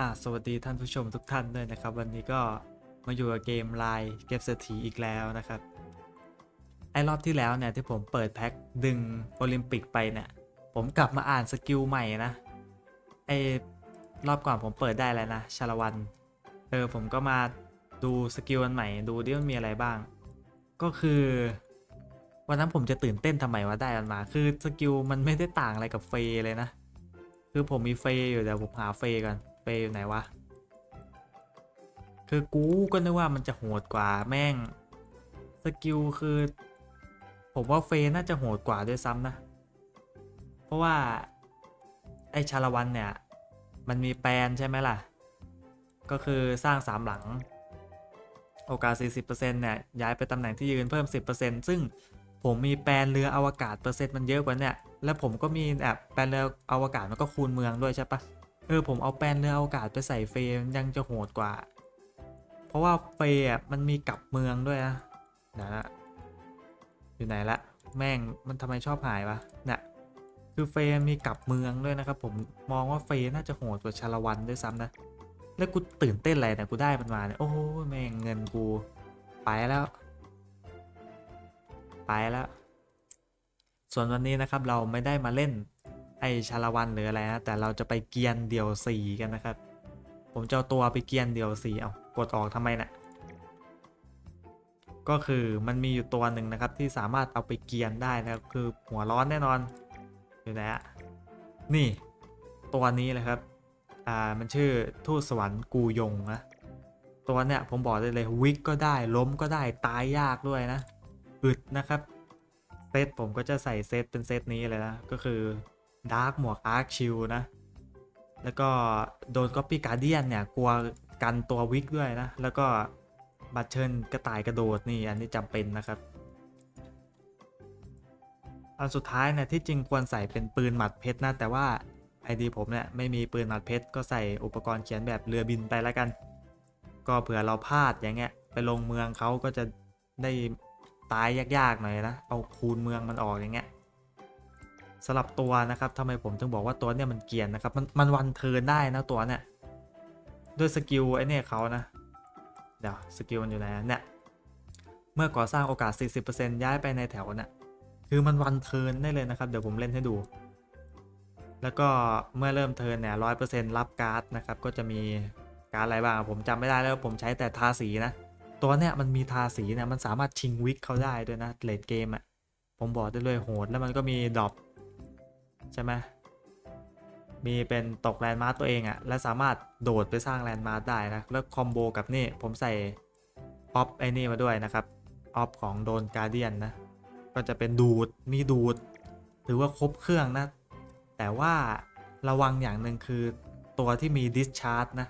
อะสวัสดีท่านผู้ชมทุกท่านด้วยนะครับ วันนี้ก็มาอยู่กับเกมไลน์เก็บเศรษฐีอีกแล้วนะครับ ไอรอบที่แล้วเนี่ยที่ผมเปิดแพ็คดึงโอลิมปิกไปเนี่ย ผมกลับมาอ่านสกิลใหม่นะ ไอรอบก่อนผมเปิดได้แล้วนะชาละวัน เออผมก็มาดูสกิลอันใหม่ ดูดิว่ามีอะไรบ้าง ก็คือ วันนั้นผมจะตื่นเต้นทำไมว่าได้มันมา คือสกิลมันไม่ได้ต่างอะไรกับเฟย์เลยนะ คือผมมีเฟย์อยู่เดี๋ยวผมหาเฟย์กัน ย์อยู่ไหนวะ คือกูก็นึกว่ามันจะโหดกว่าแม่ง สกิลคือ ผมว่าเฟย์น่าจะโหดกว่าด้วยซ้ำนะ เพราะว่า ไอชาละวันเนี่ย มันมีแปลนใช่ไหมล่ะ ก็คือสร้างสามหลัง โอกาส 40%เนี่ย ย้ายไปตำแหน่งที่ยืนเพิ่ม 10%ซึ่งผมมีแปลนเรืออวกาศเปอร์เซ็นต์มันเยอะกว่าเนี่ย แล้วผมก็มีแบบแปลนเรืออวกาศมันก็คูณเมืองด้วยใช่ปะ เออผมเอาแปลนเรืออวกาศไปใส่เฟย์มันยังจะโหดกว่า เพราะว่าเฟย์มันมีกลับเมืองด้วยนะนะอยู่ไหนละแม่งมันทำไมชอบหายวะเนี่ยคือเฟย์มีกลับเมืองด้วยนะครับผมมองว่าเฟย์น่าจะโหดกว่าชาละวันด้วยซ้ำนะแล้วกูตื่นเต้นอะไรนี่กูได้มันมาเนี่ยโอ้โหแม่งเงินกูไปแล้วไปแล้ว ส่วนวันนี้นะครับเราไม่ได้มาเล่น ไอชาละวันหรืออะไรนะแต่เราจะไปเกียนเดี่ยวสีกันนะครับ ผมจะเอาตัวไปเกียนเดี่ยวสีเอากดออกทำไมนะ่ะก็คือมันมีอยู่ตัวหนึ่งนะครับที่สามารถเอาไปเกียนได้นะครับคือหัวร้อนแน่นอนอยู่ไหนอะนี่ตัวนี้เลยครับอ่ามันชื่อทูตสวรรค์กูยงนะตัวเนี้ยผมบอกได้เลยวิกก็ได้ล้มก็ได้ตายยากด้วยนะอึดนะครับเซตผมก็จะใส่เซตเป็นเซตนี้เลยนะก็คือ ดาร์กหมวกอาร์คชิลนะ แล้วก็โดนก๊อปปี้การเดียนเนี่ย กลัวกันตัววิกด้วยนะ แล้วก็บัตเชิญกระต่ายกระโดดนี่อันนี้จำเป็นนะครับ อันสุดท้ายเนี่ยที่จริงควรใส่เป็นปืนหมัดเพชรนะ แต่ว่าไอดีผมเนี่ยไม่มีปืนหมัดเพชรก็ใส่อุปกรณ์เขียนแบบเรือบินไปแล้วกัน ก็เผื่อเราพลาดอย่างเงี้ยไปลงเมืองเขาก็จะได้ตายยากๆหน่อยนะ เอาคูณเมืองมันออกอย่างเงี้ย สลับตัวนะครับทำไมผมถึงบอกว่าตัวเนี่ยมันเกียนนะครับ มันมันวันเทินได้นะตัวเนี่ยด้วยสกิลไอเนี่ยเขานะ เดี๋ยวสกิลมันอยู่ไหนเนี่ยเมื่อก่อสร้างโอกาส 40%ย้ายไปในแถวน่ะคือมันวันเทินได้เลยนะครับ เดี๋ยวผมเล่นให้ดู แล้วก็เมื่อเริ่มเทินเนี่ยร้อยเปอร์เซ็นต์รับการ์ดนะครับ ก็จะมีการ์ดอะไรบ้างผมจำไม่ได้แล้วผมใช้แต่ทาสีนะ ตัวเนี้ยมันมีทาสีเนี่ยมันสามารถชิงวิกเขาได้ด้วยนะเลดเกมอะ่ะผมบอกได้เลยโหดแล้วมันก็มีดรอป ใช่ไหมมีเป็นตกแลนด์มาร์ตัวเองอะ่ะและสามารถโดดไปสร้างแลนด์มาร์ได้นะ แล้วคอมโบกับนี่ผมใส่ออฟไอ้นี่มาด้วยนะครับออฟของโดนการเดียนนะ ก็จะเป็นดูดมีดูด ถือว่าครบเครื่องนะ แต่ว่าระวังอย่างหนึ่งคือตัวที่มีดิสชาร์จนะ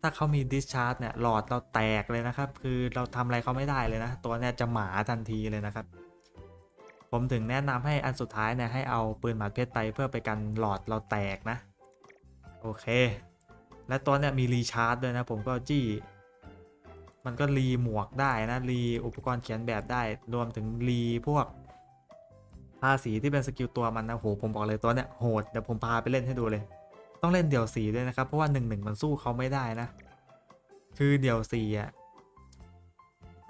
ถ้าเขามีดิสชาร์จเนี่ยหลอดเราแตกเลยนะครับ คือเราทำอะไรเขาไม่ได้เลยนะ ตัวเนี่ยจะหมาทันทีเลยนะครับ ผมถึงแนะนำให้อันสุดท้ายเนี่ยให้เอาปืนหมัดเพชรไปเพื่อไปกันหลอดเราแตกนะ โอเค และตัวเนี่ยมีรีชาร์จด้วยนะ ผมก็จี้ มันก็รีหมวกได้นะ รีอุปกรณ์เขียนแบบได้ รวมถึงรีพวกภาษีที่เป็นสกิลตัวมันนะโหผมบอกเลยตัวเนี้ยโหดเดี๋ยวผมพาไปเล่นให้ดูเลย ต้องเล่นเดี่ยวสีด้วยนะครับ เพราะว่าหนึ่งหนึ่งมันสู้เขาไม่ได้นะ คือเดี่ยวสีอะ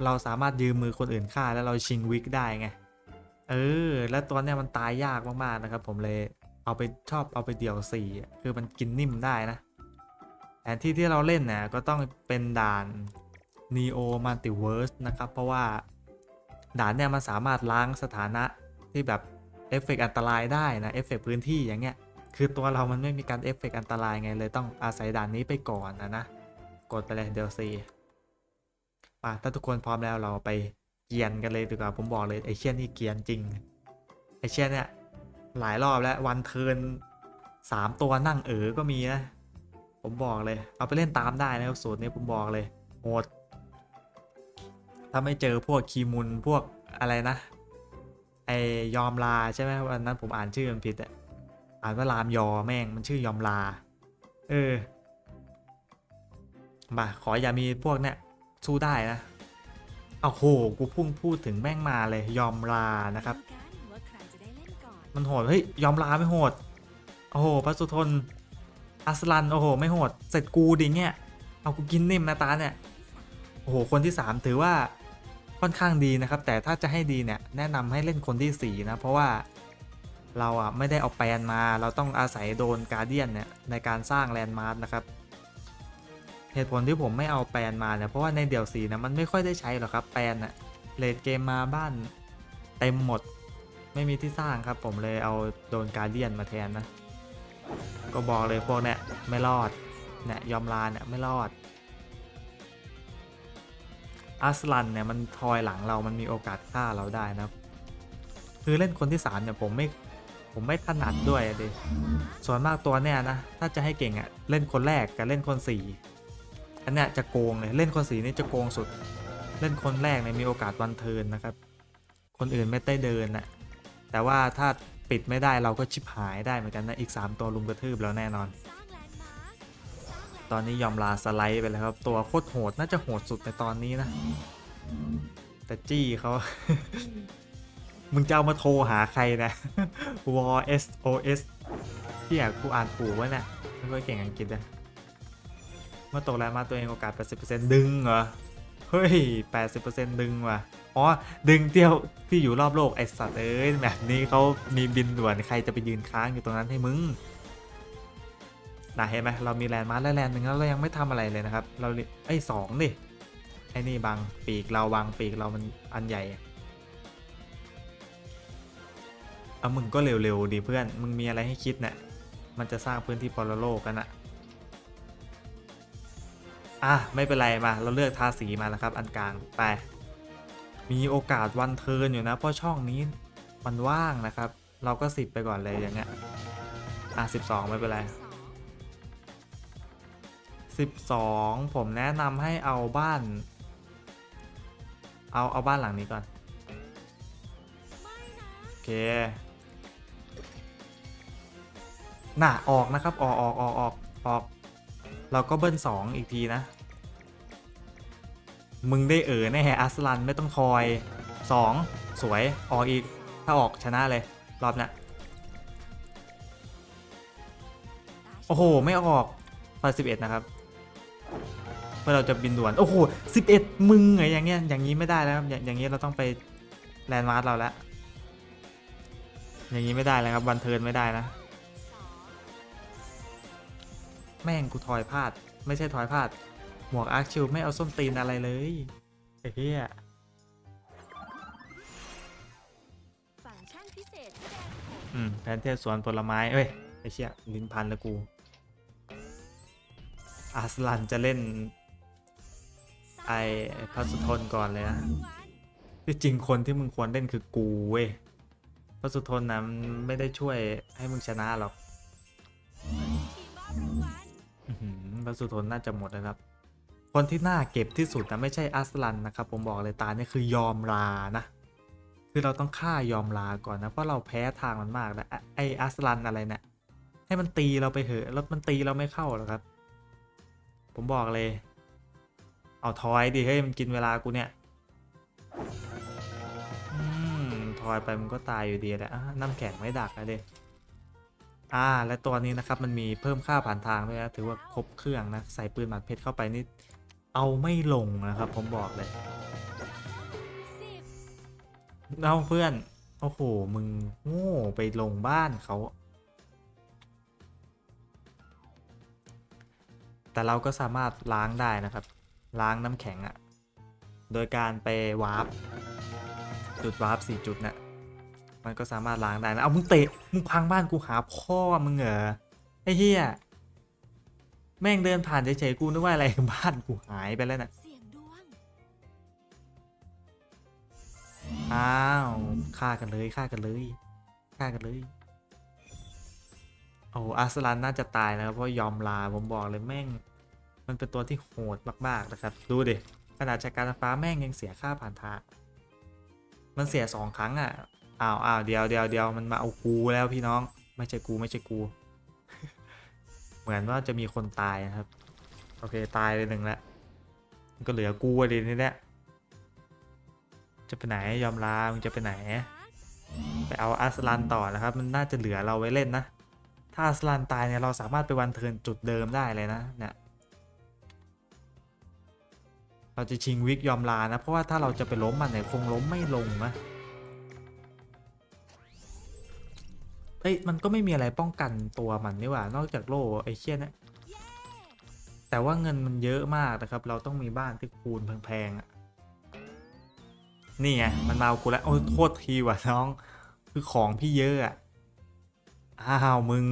เราสามารถยืมมือคนอื่นฆ่าแล้วเราชิงวิกได้ไง เออ แล้วตัวเนี้ยมันตายยากมากๆนะครับ ผมเลยเอาไปชอบเอาไปเดี่ยวสีอะคือมันกินนิ่มได้นะแทนที่ที่เราเล่นเนี่ยก็ต้องเป็นด่าน Neo Multiverse นะครับ เพราะว่าด่านเนี่ยมันสามารถล้างสถานะที่แบบเอฟเฟกต์อันตรายได้นะเอฟเฟกต์พื้นที่อย่างเงี้ยคือตัวเรามันไม่มีการเอฟเฟกต์อันตรายไงเลยต้องอาศัยด่านนี้ไปก่อนนะนะ กดไปเลยเดลซีป่ะถ้าทุกคนพร้อมแล้วเราไป เกียนกันเลยดีกว่าผมบอกเลยไอเชี่ยนนี่เกียนจริง ไอเชี่ยเนี่ยหลายรอบแล้ววันเทินสามตัวนั่งเอ๋อก็มีนะผมบอกเลย เอาไปเล่นตามได้นะครับสูตรนี้ผมบอกเลยโหดถ้าไม่เจอพวกคีมุนพวกอะไรนะ ไอยอมลาใช่ไหมวันนั้นผมอ่านชื่อมันผิดอะอ่านว่ารามยอแม่งมันชื่อยอมลา เออมาขออย่ามีพวกเนี้ยสู้ได้นะ เอาโหกูพุ่งพูดถึงแม่งมาเลยยอมลานะครับ มันโหดเฮ้ยยอมลาไม่โหดโอ้โหพระสุทนอัสลันโอ้โห ไม่โหดเสร็จกูดิเนี่ยเอากูกินนิ่มนะตาเนี่ยโอ้โหคนที่ 3 ถือว่าค่อนข้างดีนะครับ แต่ถ้าจะให้ดีเนี่ยแนะนำให้เล่นคนทีสี่4นะเพราะว่าเราอะไม่ได้เอาแปลนมา เราต้องอาศัยโดนการเดียนเนี่ยในการสร้างแลนด์มาร์คนะครับ เหตุผลที่ผมไม่เอาแปลนมาเนี่ยเพราะว่าในเดี่ยวสีนะมันไม่ค่อยได้ใช้หรอกครับแปลนอะเลดเกมมาบ้านเต็มหมดไม่มีที่สร้างครับ ผมเลยเอาโดนการเดียนมาแทนนะ ก็บอกเลยพวกเนี่ยไม่รอดเนี่ยยอมลาเนี่ยไม่รอดอัสลันเนี่ยมันทอยหลังเรามันมีโอกาสฆ่าเราได้นะคือเล่นคนที่สามเนี่ยผมไม่ผมไม่ถนัดด้วยดิส่วนมากตัวเนี่ยนะ ถ้าจะให้เก่งอะ่ะเล่นคนแรกกับเล่นคนสี่ อันเนี้ยจะโกงเลยเล่นคนสีนี่จะโกงสุด เล่นคนแรกเนี่ยมีโอกาสวันเทินนะครับ คนอื่นไม่ได้เดินน่ะแต่ว่าถ้าปิดไม่ได้เราก็ชิบหายได้เหมือนกันนะอีก 3 ตัวลุมกระทืบแล้วแน่นอน ตอนนี้ยอมลาสไลด์ไปแล้วครับ ตัวโคตรโหดน่าจะโหดสุดในตอนนี้นะ แต่จี้เขามึงจะเอามาโทรหาใครนะวอ SOS ที่อยากกูอ่านถูกวะเนี่ยไม่ค่อยเก่งอังกฤษนะ เมื่อตกแรงมาตัวเองโอกาส 80%ดึงเหรอ เฮ้ย 80%ดึงว่ะ อ๋อ ดึงเที่ยวที่อยู่รอบโลกไอสัตว์เอ้ยแบบนี้เขามีบินด่วนใครจะไปยืนค้างอยู่ตรงนั้นให้มึงนะเห็นไหมเรามีแลนด์มาร์คและแลนด์หนึ่งแล้วเรายังไม่ทำอะไรเลยนะครับ เราไอ้สองดิไอ้นี่บางปีกเราบางปีกเรามันอันใหญ่อะเอามึงก็เร็วๆดิเพื่อน มึงมีอะไรให้คิดเนี่ยมันจะสร้างพื้นที่ปรโลกกันอะ อะไม่เป็นไรมาเราเลือกทาสีมาแล้วครับ อันกลางไป มีโอกาสวันเทินอยู่นะ เพราะช่องนี้มันว่างนะครับ เราก็สิบไปก่อนเลยอย่างเงี้ยอะสิบสองไม่เป็นไรสิบสองผมแนะนำให้เอาบ้าน เอาเอาบ้านหลังนี้ก่อนโอเคน่ะออกนะครับออกออกออกออกออก เราก็เบิ้ลสองอีกทีนะ มึงได้เออแน่อัสลันไม่ต้องคอยสองสวยออกอีก ถ้าออกชนะเลย รอบนี้โอ้โห ไม่ออกพอสิบเอ็ดนะครับเพื่อเราจะบินด่วน โอ้โหสิบเอ็ดมึงเหรออย่างเงี้ยอย่างนี้ไม่ได้แล้วครับอย่างงนี้เราต้องไปแลนด์มาร์คเราแล้วอย่างนี้ไม่ได้แล้วครับวันเทิร์นไม่ได้นะ แม่งกูทอยพลาด ไม่ใช่ทอยพลาด หมวกอาร์คชิลไม่เอาส้มตีนอะไรเลยไอ้เหี้ยฟังก์ชันพิเศษแสดงผลอืมแพนเทศสวนผลไม้เอ้ยไอ้เชี่ยลิ้นพันล้วกูอาสลันจะเล่นไอพัสุทนก่อนเลยนะที่จริงคนที่มึงควรเล่นคือกูเว้ยพัสุทนนะมันไม่ได้ช่วยให้มึงชนะหรอก วัลอื้อหือพัสุทนน่าจะหมดแล้วครับ คนที่น่าเก็บที่สุดนะไม่ใช่อัสลันนะครับ ผมบอกเลยตาเนี่ยคือยอมลานะ คือเราต้องฆ่ายอมลาก่อนนะ เพราะเราแพ้ทางมันมากนะไอ้ไออัสลันอะไรเนะี่ยให้มันตีเราไปเถอะแล้วมันตีเราไม่เข้าหรอกครับ ผมบอกเลย เอาทอยดิเฮ้ยมันกินเวลากูเนี่ยอืมทอยไปมันก็ตายอยู่ดีแหละน้ำแข็งไม่ดักอะเด็ อ่า และตัวนี้นะครับ มันมีเพิ่มค่าผ่านทางด้วยนะ ถือว่าครบเครื่องนะ ใส่ปืนหมัดเพชรเข้าไปนี่ เอาไม่ลงนะครับ ผมบอกเลยเอาเพื่อน โอ้โห มึงโง่ไปลงบ้านเขา แต่เราก็สามารถล้างได้นะครับ ล้างน้ำแข็งอะโดยการไปวาร์ปจุดวาร์ปสี่จุดนะ่ะ มันก็สามารถล้างได้นะเอามึงเตะมึงพังบ้านกูหาพ่อมึงเหรอไอ้เหี้ยแม่งเดินผ่านเฉยๆกูนึกว่าอะไรบ้านกูหายไปแล้วน่ะอ้าวฆ่ากันเลยฆ่ากันเลยฆ่ากันเลยโอ้อาสลันน่าจะตายนะครับเพราะยอมลาผมบอกเลยแม่ง มันเป็นตัวที่โหดมากๆนะครับ ดูดิขนาดจากการฟ้าแม่งยังเสียค่าผ่านทางมันเสียสองครั้งอะ อ้าวอ้าวเดียวเดียวเดียวมันมาเอากูแล้วพี่น้อง ไม่ใช่กูไม่ใช่กู เหมือนว่าจะมีคนตายนะครับ โอเคตายไปหนึ่งแล้วก็เหลือกูอะดินี่แหละจะไปไหนยอมลามึงจะไปไหน ไปเอาอัสลันต่อนะครับ มันน่าจะเหลือเราไว้เล่นนะ ถ้าอัสลันตายเนี่ยเราสามารถไปวันเทินจุดเดิมได้เลยนะเนี่ยเราจะชิงวิกยอมลานะ เพราะว่าถ้าเราจะไปล้มมันเนี่ยคงล้มไม่ลงนะ เอ้ยมันก็ไม่มีอะไรป้องกันตัวมันนี่หว่า นอกจากโล่ไอ้เชี่ยนะแต่ว่าเงินมันเยอะมากนะครับ เราต้องมีบ้านที่คูณแพงๆนี่ไงมันมาเอากูแล้วโอ้ยโทษทีว่ะน้อง คือของพี่เยอะอะอ้าวมึง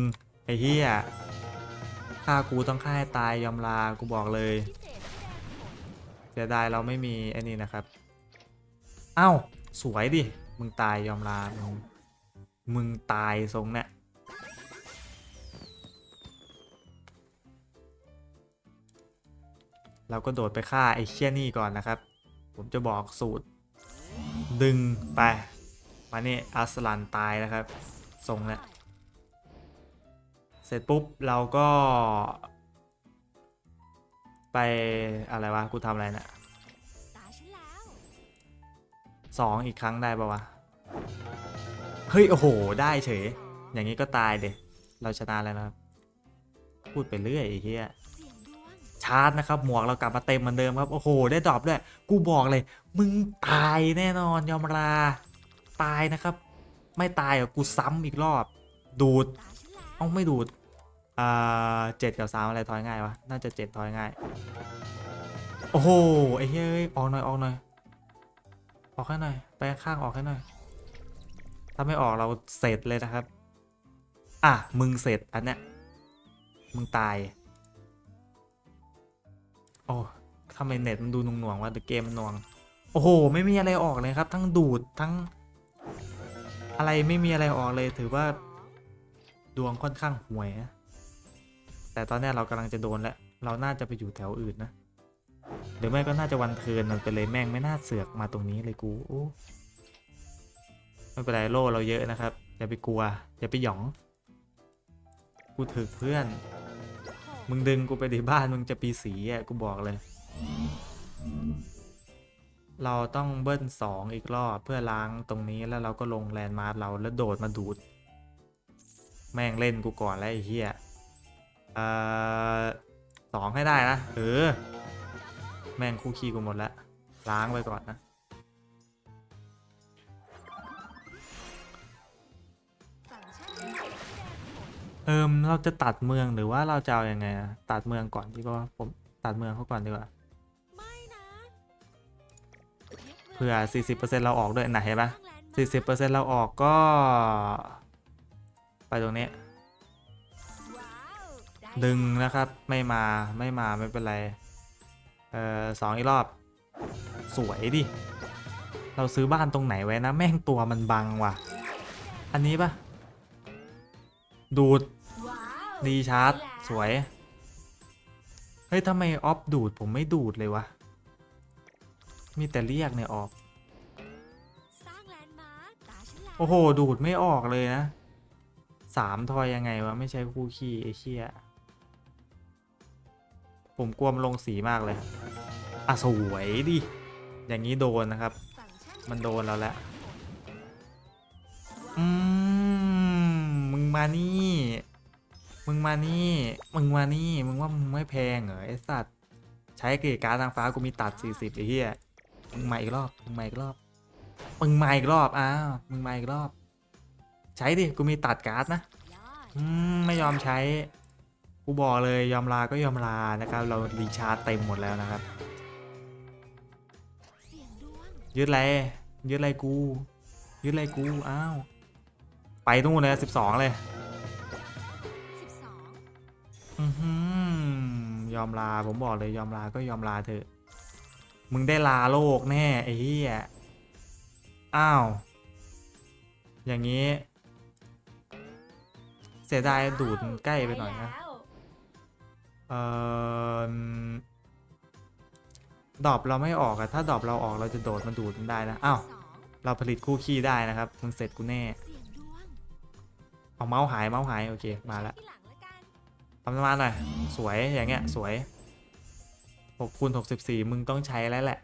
ไอ้เหี้ยฆ่ากูต้องฆ่าให้ตายยอมลากูบอกเลยเศษแสดงผลเสียดายเราไม่มีไอ้นี่นะครับ เอ้าสวยดิมึงตายยอมลามึง มึงตายทรงเนี่ยเราก็โดดไปฆ่าไอ้เชี่ยนี่ก่อนนะครับ ผมจะบอกสูตร ดึงไป มานี่อัสลันตายนะครับทรงเนี่ยเสร็จปุ๊บเราก็ ไปอะไรวะ กูทำอะไรเนะี่ยสองอีกครั้งได้ปะวะ เฮ้ย โอ้โห ได้เฉย อย่างนี้ก็ตายเด็เราชนะแล้วนะครับ พูดไปเรื่อยไอ้เหี้ยชาร์จนะครับ หมวกเรากลับมาเต็มเหมือนเดิมครับ โอ้โห ได้ดรอปด้วย กูบอกเลย มึงตายแน่นอนยอมลาตายนะครับ ไม่ตายเหรอกูซ้ำอีกรอบ ดูดตาฉันแล้วเอ้าไม่ดูด อ่าเจ็ดกับสามอะไรทอยง่ายวะ น่าจะเจ็ดทอยง่าย โอ้โห ไอ้เฮ้ย ออกหน่อย ออกหน่อย ออกให้หน่อย ไปข้างออกให้หน่อย ถ้าไม่ออกเราเสร็จเลยนะครับ อะ มึงเสร็จอันเนี้ย มึงตาย โอ้ทำไมเน็ตมันดูหน่วงๆวะเดอะเกมมันหน่วง โอ้โห ไม่มีอะไรออกเลยครับ ทั้งดูดทั้ง อะไรไม่มีอะไรออกเลย ถือว่า ดวงค่อนข้างห่วยนะแต่ตอนนี้เรากำลังจะโดนแล้ว เราน่าจะไปอยู่แถวอื่นนะหรือไม่ก็น่าจะวันเทินมันไปเลยแม่งไม่น่าเสือกมาตรงนี้เลยกูโอ้ ไม่เป็นไรโล่เราเยอะนะครับ อย่าไปกลัว อย่าไปหยอง กูถึกเพื่อน มึงดึงกูไปที่บ้านมึงจะปีสีอะกูบอกเลย เราต้องเบิ้ลสองอีกรอบเพื่อล้างตรงนี้แล้วเราก็ลงแลนด์มาร์คเราแล้วโดดมาดูด แม่งเล่นกูก่อนแล้วไอ้เหี้ยเอ่อสองให้ได้นะเออ แม่งคู่ขี้กูหมดแล้วล้างไปก่อนนะ เอิมเราจะตัดเมืองหรือว่าเราจะเอาอยัางไงอะตัดเมืองก่อนดีกว่าผมตัดเมืองเขาก่อนดีกว่าไม่นะเผื่อ 40%เราออกด้วยไหนะเห็นปะสร้างแลนด์มาร์ค40%เราออกก็ ไปตรงนี้ ดึงนะครับไม่มาไม่มาไม่เป็นไร เอ่อสองอีกรอบ สวยดิ เราซื้อบ้านตรงไหนไว้นะ แม่งตัวมันบังว่ะ อันนี้ปะดูด ดีชาร์จ สวย เฮ้ยทำไมออฟดูดผมไม่ดูดเลยวะ มีแต่เรียกเนี่ยออกโอ้โห ดูดไม่ออกเลยนะสามทอยยังไงวะ ไม่ใช่คู่ขี้ไอ้เชี่ยผมกลัวมันลงสีมากเลย อะ สวยดิ อย่างนี้โดนนะครับ มันโดนเราแล้วผลอืม มึงมานี่ มึงมานี่ มึงมานี่ มึงว่ามึงไม่แพงเหรอไอสัตว์ ใช้เกียร์การทางฟ้ากูมีตัด 40ไอ้เหี้ย มึงมาอีกรอบ มึงมาอีกรอบ มึงมาอีกรอบ อ้าว มึงมาอีกรอบ ใช้ดิ กูมีตัดการ์ดนะ อืม ไม่ยอมใช้ กูบอกเลยยอมลา ก็ยอมลา นะครับ เรารีชาร์จเต็มหมดแล้วนะครับยึดอะไรยึดอะไรกูยึดอะไรกู อ้าว ไปนู่นเลยสิบสองเลย อือหือยอมลาผมบอกเลยยอมลาก็ยอมลาเถอะ มึงได้ลาโลกแน่ไอ้เหี้ยอ้าว อย่างนี้ เสียดายดูดใกล้ไปหน่อยนะ เอ่อดอปเราไม่ออกอะถ้าดอปเราออกเราจะโดดมาดูดมันได้นะอ้าวเราผลิตคู่ขี้ได้นะครับมึงเสร็จกูแน่ เอาเมาส์หายเมาส์หาย โอเค มาละที่หลังละกัน ทำมาหน่อย สวยอย่างเงี้ย สวยหกคูณหกสิบสี่มึงต้องใช้แล้วแหละ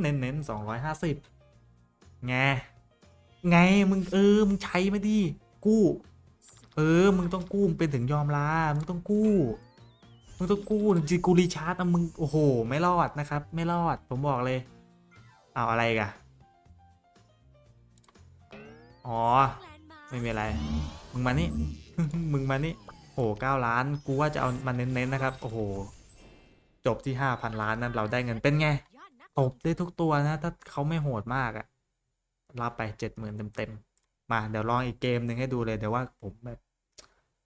เน้นเน้นสองร้อยห้าสิบไง ไง มึงเออ มึงใช้ไมาดิกู้ เออ มึงต้องกู้มึงเป็นถึงยอมลา มึงต้องกู้ มึงต้องกู้จริงกูรีชาร์จนะมึง โอ้โห ไม่รอดนะครับ ไม่รอด ผมบอกเลย เอาอะไรกันอ๋อ ไม่มีอะไร มึงมานี่ มึงมานี่โอ้โหเก้าล้าน กูว่าจะเอามันเน้นๆนะครับ โอ้โห จบที่ห้าพันล้านนั้นเราได้เงินเป็นไงยอดนักตบได้ทุกตัวนะ ถ้าเขาไม่โหดมากอะรับไปเจ็ดหมื่นเต็มๆ มาเดี๋ยวลองอีกเกมหนึ่งให้ดูเลยเดี๋ยวว่าผมแบบ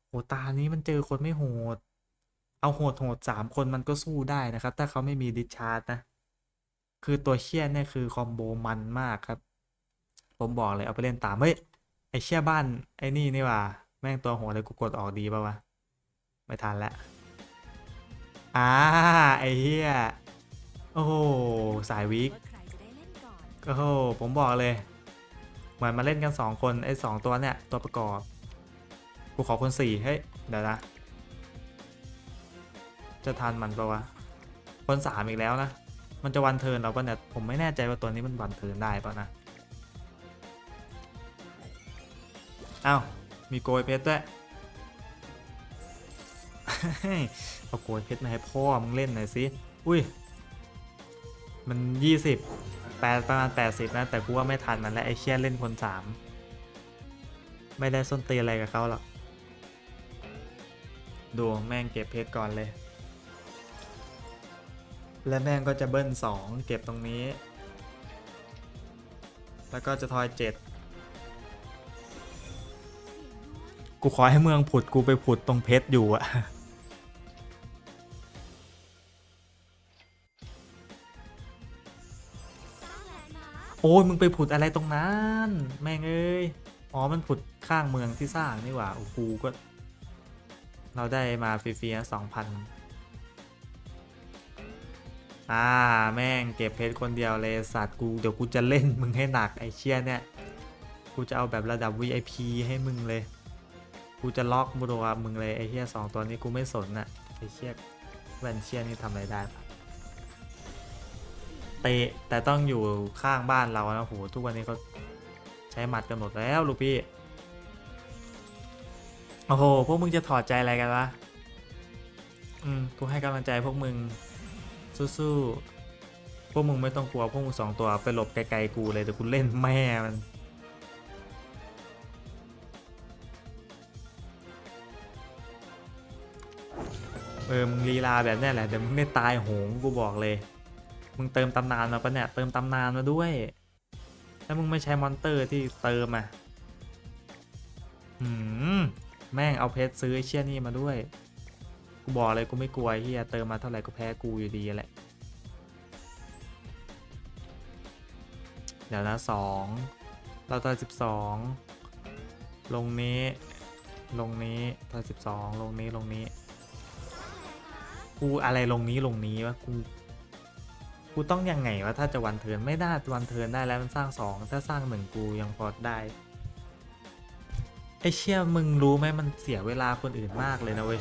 โหตานี้มันเจอคนไม่โหด เอาโหดโหดสามคนมันก็สู้ได้นะครับ ถ้าเขาไม่มีดิชาร์ดนะ คือตัวเชี่ยเนี่ยคือคอมโบมันมากครับ ผมบอกเลยเอาไปเล่นตามเฮ้ย ไอเชี่ยบ้านไอนี่นี่ว่า แม่งตัวโหดเลยกูกดออกดีป่าวะ ไม่ทันล้วอ่าไอเฮียโอ้โหสายวิกก่อนโอ้โหผมบอกเลย เหมือนมาเล่นกันสองคนไอ้สองตัวเนี่ย ตัวประกอบ กูขอคนสี่เฮ้ยเดี๋ยวนะ จะทันมันปะวะ คนสามอีกแล้วนะ มันจะวันเทินเราปะเนี่ย ผมไม่แน่ใจว่าตัวนี้มันวันเทินได้ป่ะนะ อ้าวมีโกยเพชรด้วยเอาโกยเพชรมาให้พ่อมึงเล่นหน่อยสิ อุ้ย มัน 20แปดประมาณ 80 นะ แต่กูว่าไม่ทันมันและไอ้เชียเล่นคน 3 ไม่ได้ส้นตีอะไรกับเขาหรอก ดูแม่งเก็บเพชรก่อนเลย และแม่งก็จะเบิ้ล 2 เก็บตรงนี้ แล้วก็จะทอย 7 กูขอให้เมืองผุดกูไปผุดตรงเพชรอยู่อะโอ้ยมึงไปผุดอะไรตรงนั้น แม่งเอ้ยอ๋อมันผุดข้างเมืองที่สร้างนี่หว่าโอ้โหก็ เราได้มาฟรีๆสองพันอ่าแม่งเก็บเพชรคนเดียวเลยสัตว์กูเดี๋ยวกูจะเล่นมึงให้หนักไอเชี่ยเนี่ย กูจะเอาแบบระดับ VIP ให้มึงเลย กูจะล็อกมูโดะมึงเลยไอเชี่ยสองตัวนี้กูไม่สนน่ะไอเชี่ยแวนเชียนี่ทำอะไรได้ปะเตะแต่ต้องอยู่ข้างบ้านเรานะโหทุกวันนี้เขาใช้หมัดกันหมดแล้วลูกพี่โอ้โหพวกมึงจะถอดใจอะไรกันวะอืมกูให้กำลังใจพวกมึงสู้ๆพวกมึงไม่ต้องกลัวพวกมึงสองตัวไปหลบไกลๆกูเลยเดี๋ยวกูเล่นแม่มัน เออมึงลีลาแบบเนี้ยแหละเดี๋ยวมึงได้ตายโหงกูบอกเลย มึงเติมตำนานมาปะเนี่ยเติมตำนานมาด้วย แล้วมึงไม่ใช้มอนเตอร์ที่เติมอะหืมแม่งเอาเพชรซื้อไอ้เชี่ยนี่มาด้วย กูบอกเลยกูไม่กลัวเฮียเติมมาเท่าไหร่ก็แพ้กูอยู่ดีแหละ เดี๋ยวนะสองเราตอนสิบสองลงนี้ ลงนี้ตอนสิบสองลงนี้ลงนี้ กูอะไรลงนี้ลงนี้วะกูกูต้องยังไงวะถ้าจะวันเทินไม่ได้วันเทินได้แล้วมันสร้างสองถ้าสร้างหนึ่งกูยังพอได้ไอเชี่ยมึงรู้ไหมมันเสียเวลาคนอื่นมากเลยนะเว้ย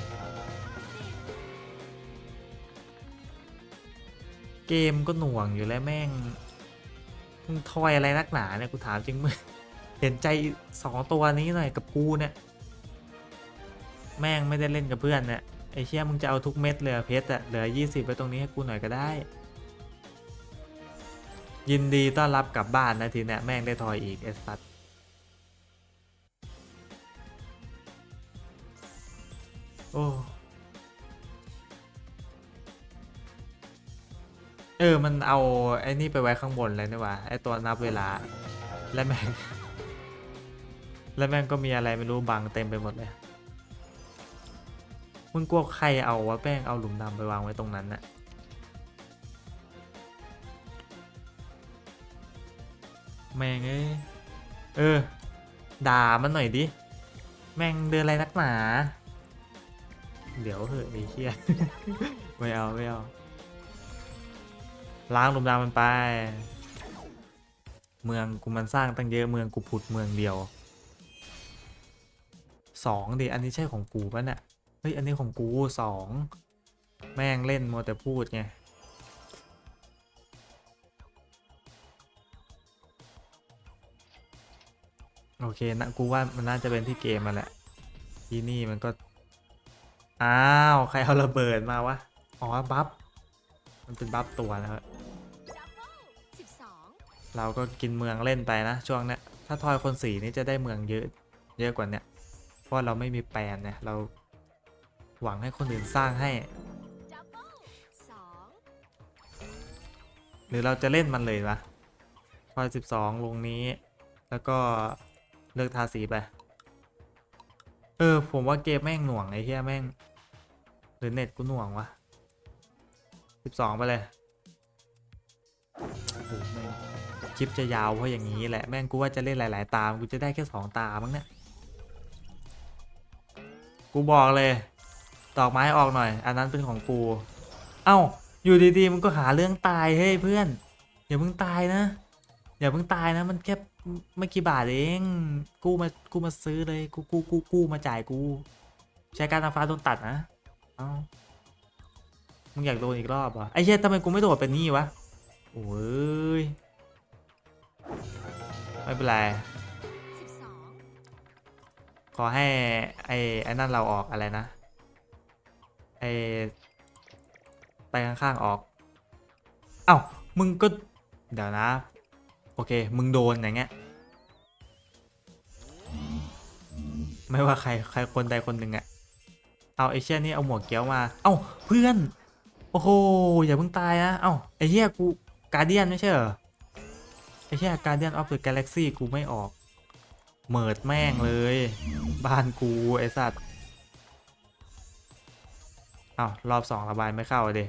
เกมก็หน่วงอยู่แล้วแม่งมึงทอยอะไรนักหนาเนี่ยกูถามจริงมึงเห็นใจสองตัวนี้หน่อยกับกูเนี่ยแม่งไม่ได้เล่นกับเพื่อนเนี่ย ไอเชี่ยมึงจะเอาทุกเม็ดเลยเหรอเพชรอะเหลือยี่สิบไว้ตรงนี้ให้กูหน่อยก็ได้ ยินดีต้อนรับกลับบ้านนะทีเนี้ยแม่งได้ทอยอีกไอสัตว์โอ้เออ มันเอาไอ้นี่ไปไว้ข้างบนเลยนี่ว่าไอ้ตัวนับเวลา และแม่ง และแม่งก็มีอะไรไม่รู้บังเต็มไปหมดเลย มึงกลัวใครเอาวะแป้งเอาหลุมดำไปวางไว้ตรงนั้นน่ะแม่งเอ้ยเออ ด่ามันหน่อยดิ แม่งเดินอะไรนักหนา เดี๋ยวเหอะไอ้เหี้ยไม่เอาไม่เอาล้างหลุมดำมันไป เมืองกูมันสร้างตั้งเยอะเมืองกูผุดเมืองเดียวสองดิอันนี้ใช่ของกูปะเนี่ย เฮ้ย อันนี้ของกูสอง แม่งเล่นมัวแต่พูดไง โอเคนะกูว่ามันน่าจะเป็นที่เกมมันแหละ ที่นี่มันก็ อ้าว ใครเอาระเบิดมาวะ อ๋อ บัฟ มันเป็นบัฟตัวนะครับดับเบิลสิบสองเราก็กินเมืองเล่นไปนะ ช่วงเนี้ย ถ้าทอยคนสีนี่จะได้เมืองเยอะ เยอะกว่าเนี้ย เพราะเราไม่มีแปลนเนี่ยเรา หวังให้คนอื่นสร้างให้ดับเบิลสองหรือเราจะเล่นมันเลยวะทอยสิบสองลงนี้ แล้วก็เลือกทาสีไป เออ ผมว่าเกมแม่งหน่วงไอ้เหี้ยแม่ง หรือเน็ตกูหน่วงวะสิบสองไปเลยโอ้โหแม่งคลิปจะยาวเพราะอย่างนี้แหละ แม่งกูว่าจะเล่นหลาย ๆ ตาม กูจะได้แค่สองตามั้งเนี่ย กูบอกเลย ดอกไม้ออกหน่อย อันนั้นเป็นของกู เอ้า อยู่ดีๆมันก็หาเรื่องตายเฮ้ยเพื่อน อย่าเพิ่งตายนะ อย่าเพิ่งตายนะ มันแค่ไม่กี่บาทเอง กู้มา กู้มาซื้อเลย กูกู้กู้กู้มาจ่ายกู ใช้การทำฟ้าโดนตัดนะ เอ้า มึงอยากโดนอีกรอบเหรอไอ้เหี้ยทำไมกูไม่โดดเป็นนี่วะ โอ้ย ไม่เป็นไรสิบสองขอให้ไอ้ไอ้นั่นเราออกอะไรนะ ไอไปข้างๆออกเอ้ามึงก็เดี๋ยวนะ โอเค มึงโดนอย่างเงี้ยไม่ว่าใครใครคนใดคนหนึ่งอะเอาไอเชี่ยนี่เอาหมวกเกี้ยวมา เอ้าเพื่อน โอ้โหอย่าเพิ่งตายนะ เอ้าไอเหี้ยกูการเดียนไม่ใช่เหรอไอเหี้ยการเดียนออฟเดอะกาแล็กซี่กูไม่ออกเหมิดแม่งเลย บ้านกูไอสัตว์ อ้าวรอบสองระบายไม่เข้าเด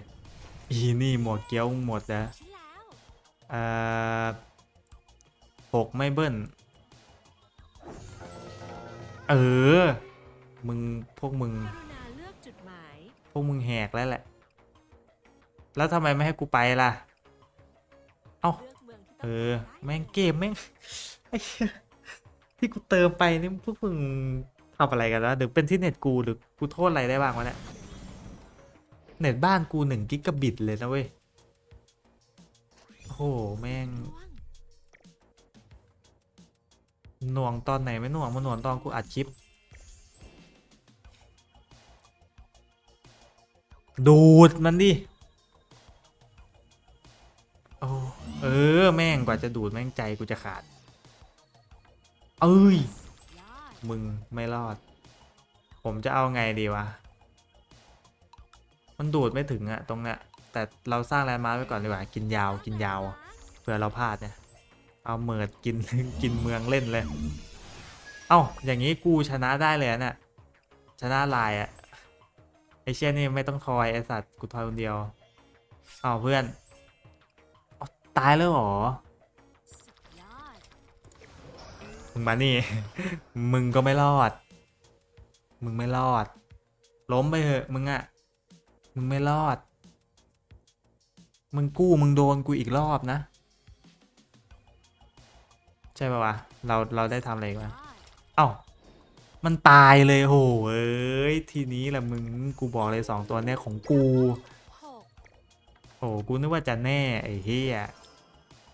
อีนี่หมวกเกี้ยวหมดนะฉันแล้วเอ่อหกไม่เบิ้ลเออ มึงพวกมึงกรุณาเลือกจุดหมายพวกมึงแหกแล้วแหละ แล้วทำไมไม่ให้กูไปล่ะ เอ้าเลือกเมืองที่เอต้องอการได้แม่งเกมแม่งไอ้เหี้ยที่กูเติมไปนี่พวกมึงทำอะไรกันวะหรือเป็นที่เน็ตกูหรือกูโทษอะไรได้บ้างวะเนี่ย เน็ตบ้านกูหนึ่งกิกะบิตเลยนะเว้ย โอ้โห แม่ง หน่วงตอนไหนไม่หน่วงมันหน่วงตอนกูอัดคลิป ดูดมันดิ โอ้ เออ แม่งกว่าจะดูดแม่งใจกูจะขาด เอ้ย มึงไม่รอด ผมจะเอาไงดีวะ มันดูดไม่ถึงอะตรงเนี้ยแต่เราสร้างแลนด์มาร์คไว้ก่อนดีกว่ากินยาวกินยาวเผื่อเราพลาดเนี่ย เอาเมิดกินกินเมืองเล่นเลย เอ้าอย่างนี้กูชนะได้เลยอะเนี่ยชนะลายอะไอเชี่ยนี่ไม่ต้องทอยไอสัตว์กูทอยคนเดียวเอ้าเพื่อนอตายแล้วหรอมึงมานี่ มึงก็ไม่รอด มึงไม่รอด ล้มไปเถอะมึงอะ มึงไม่รอด มึงกู้มึงโดนกูอีกรอบนะ ใช่ป่าวะ เราเราได้ทำอะไรกยวะอดเอ้า มันตายเลยโหเอ้ย ทีนี้แหละมึงกูบอกเลยสองตัวเนี้ยของกู โอ้กูนึกว่าจะแน่ไอ้เฮีย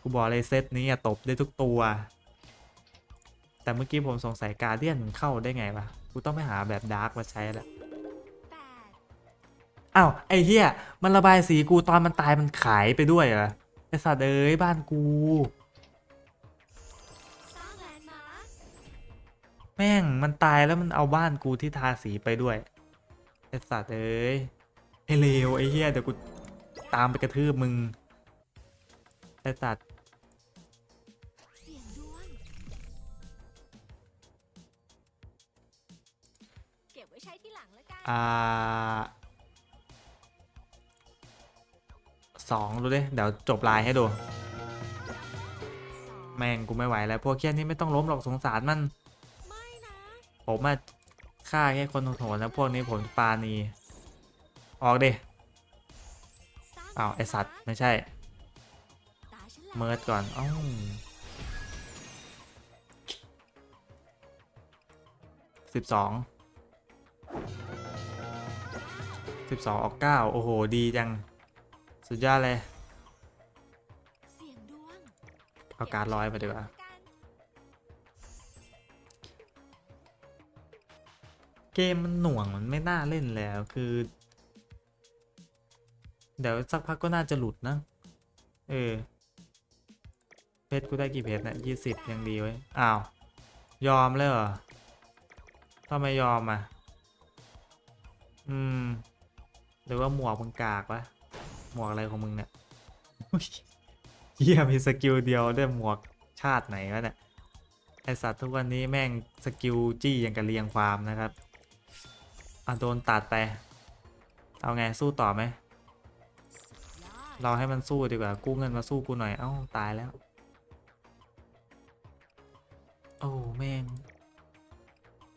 กูบอกเลยเซตนี้อะตบได้ทุกตัว แต่เมื่อกี้ผมสงสัยการเดียนเข้าได้ไงวะ กูต้องไปหาแบบดาร์กมาใช้แล้ว อ้าวไอ้เฮียมันระบายสีกูตอนมันตายมันขายไปด้วยเหรอไอสัตว์เอ้ยบ้านกู แม่งมันตายแล้วมันเอาบ้านกูที่ทาสีไปด้วยไอสัตว์เอ้ยไอเลวไอเฮียเดี๋ยวกูตามไปกระทืบมึงไอสัตว์เก็บไว้ใช้ที่หลังล้วกันอ่า สองดูดิเดี๋ยวจบลายให้ดู แม่งกูไม่ไหวแล้ว พวกเคียนี้ไม่ต้องล้มหรอกสงสารมั่นผมมาฆ่าแค่คนโหดๆนะพวกนี้ผมปาณีออกเดิสร้างอ้าวไอสัตว์ไม่ใช่มาร์คตาฉันแล้วเมิร์ดก่อนอ้าวสิบสองสิบสองออกเก้าโอ้โห ดีจัง สุดยอดเลยเสี่ยงดวงเอาการดร้อยไปดีกว่าเบไใช้ที่หลังแเกมมันหน่วงมันไม่น่าเล่นแล้วคือ เดี๋ยวสักพักก็น่าจะหลุดนะ เออ เพชรกูได้กี่เพชรนะยี่สิบยังดีไว้ยอ้าว ยอมเลยเหรอทำไมยอมอะ อืม หรือว่าหมวกมึงกากวะ หมวกอะไรของมึงเนี่ยอุ๊ยเฮียมีสกิลเดียวได้หมวกชาติไหนวะเนี่ยไอสัตว์ทุกวันนี้แม่งสกิลจี้อยังกับเรียงความนะครับอะโดนตัดไป เอาไงสู้ต่อไหมยอดเราให้มันสู้ดีกว่า กู้เงินมาสู้กูหน่อย เอ้าตายแล้ว โอ้แม่ง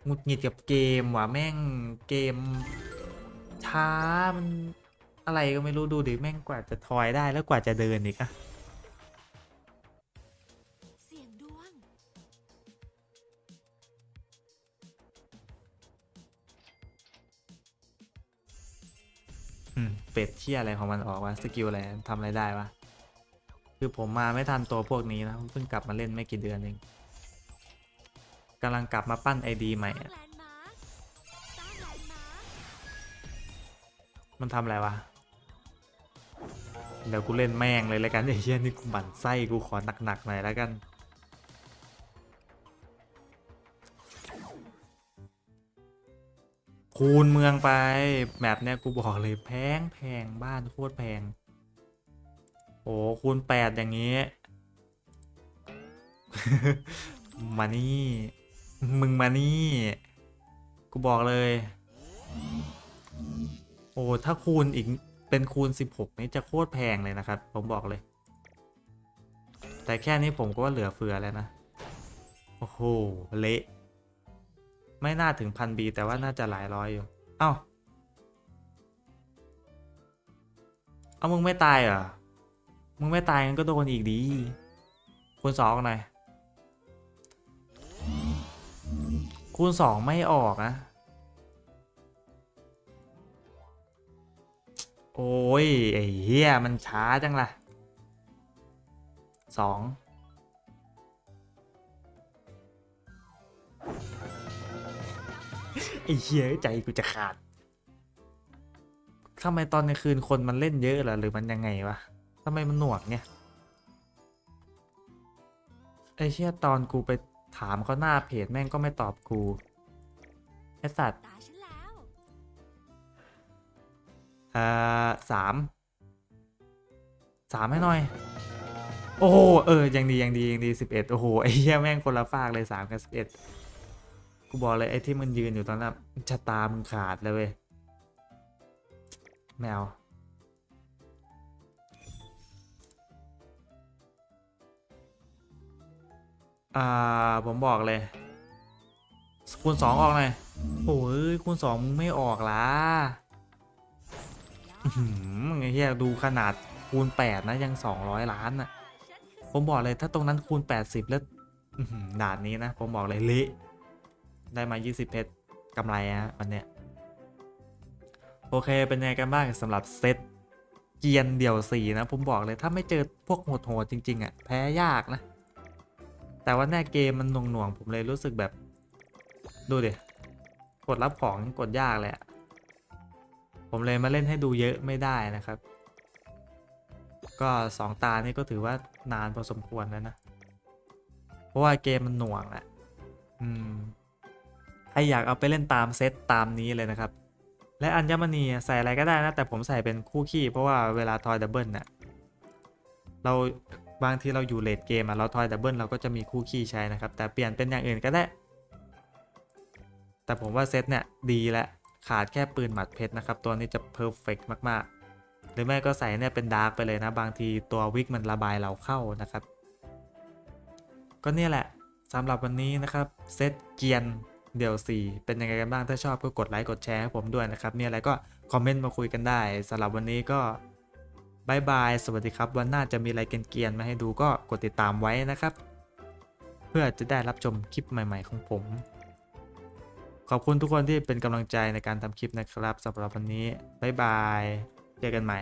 หงุดหงิดกับเกมว่ะแม่งเกมช้ามัน อะไรก็ไม่รู้ดูดิแม่งกว่าจะทอยได้แล้วกว่าจะเดินอีกอะเสียงดวง อืมเป็ดเที่ยอะไรของมันออกวะสกิลอะไรทำอะไรได้วะคือผมมาไม่ทันตัวพวกนี้นะเพิ่งกลับมาเล่นไม่กี่เดือนเองกำลังกลับมาปั้นไอดีใหม่สร้างอะแลนด์มาร์คสร้างแลนด์มาร์คมันทำอะไรวะ เดี๋ยวกูเล่นแม่งเลยแล้วกันไอ้เหี้ยนี่กูบั่นไส้กูขอหนักๆหน่อยแล้วกัน คูณเมืองไปแบบเนี้ยกูบอกเลยแพงแพงบ้านโคตรแพง โอ้คูณแปดอย่างนี้ มานี่ มึงมานี่ กูบอกเลย โอ้ถ้าคูณอีก เป็นคูณ 16 นี่จะโคตรแพงเลยนะครับ ผมบอกเลย แต่แค่นี้ผมก็ว่าเหลือเฟือแล้วนะ โอ้โห เละ ไม่น่าถึงพันบีแต่ว่าน่าจะหลายร้อยอยู่ เอ้า เอามึงไม่ตายเหรอ มึงไม่ตายงั้นก็โดนอีกดีคูณสองหน่อยคูณสองไม่ออกนะ โอ้ย ไอ้เหี้ย มันช้าจังล่ะสองไอ้เหี้ยใจกูจะขาดทำไมตอนกลางคืนคนมันเล่นเยอะเหรอหรือมันยังไงวะทำไมมันหนวงเนี่ย ไอ้เชี่ยตอนกูไปถามเขาหน้าเพจแม่งก็ไม่ตอบกู ไอสัตว์ เอ่อสามสามให้หน่อย โอ้โหเออยังดียังดียังดีสิบเอ็ดโอ้โหไอ้เหี้ยแม่งคนละฟากเลยสามกับสิบเอ็ดกูบอกเลยไอ้ที่มันยืนอยู่ตอนนั้นชะตามึงขาดเลยเว้ยแมวอ่าผมบอกเลย คูณสองออกหน่อยโอ้ยคูณสองมึงไม่ออกล่ะ ไอ้เหี้ยดูขนาดคูณ8นะยัง200ล้านน่ะ ผมบอกเลยถ้าตรงนั้นคูณ80แล้วอื้อหือด่านนี้นะ ผมบอกเลยเละได้มา20เพชรกำไรฮะวันเนี้ยโอเคเป็นไงกันบ้างสำหรับเซตเกียนเดี่ยวสีนะ ผมบอกเลยถ้าไม่เจอพวกโหดๆจริง ๆ อะ แพ้ยากนะ แต่ว่าแน่เกมมันหน่วงๆผมเลยรู้สึกแบบ ดูดิกดรับของกดยากเลยอะ ผมเลยมาเล่นให้ดูเยอะไม่ได้นะครับ ก็สองตานี่ก็ถือว่านานพอสมควรแล้วนะ เพราะว่าเกมมันหน่วงอะอืมใครอยากเอาไปเล่นตามเซตตามนี้เลยนะครับ และอัญมณีใส่อะไรก็ได้นะ แต่ผมใส่เป็นคู่ขี้เพราะว่าเวลาทอยดับเบิลน่ะเราบางทีเราอยู่เลดเกมอะเราทอยดับเบิลเราก็จะมีคู่ขี้ใช้นะครับ แต่เปลี่ยนเป็นอย่างอื่นก็ได้ แต่ผมว่าเซตเนี่ยดีแล้ว ขาดแค่ปืนหมัดเพชรนะครับ ตัวนี้จะเพอร์เฟกมากๆ หรือไม่ก็ใส่เนี่ยเป็นดาร์กไปเลยนะ บางทีตัววิกมันระบายเราเข้านะครับ ก็เนี่ยแหละสำหรับวันนี้นะครับ เซตเกียนเดี่ยว 4 เป็นยังไงกันบ้าง ถ้าชอบก็กดไลค์กดแชร์ให้ผมด้วยนะครับ มีอะไรก็คอมเมนต์มาคุยกันได้สำหรับวันนี้ก็บายบาย สวัสดีครับ วันหน้าจะมีอะไรเกียนๆมาให้ดูก็กดติดตามไว้นะครับ เพื่อจะได้รับชมคลิปใหม่ ๆ ของผม ขอบคุณทุกคนที่เป็นกำลังใจในการทำคลิปนะครับสำหรับวันนี้ บ๊ายบาย เจอกันใหม่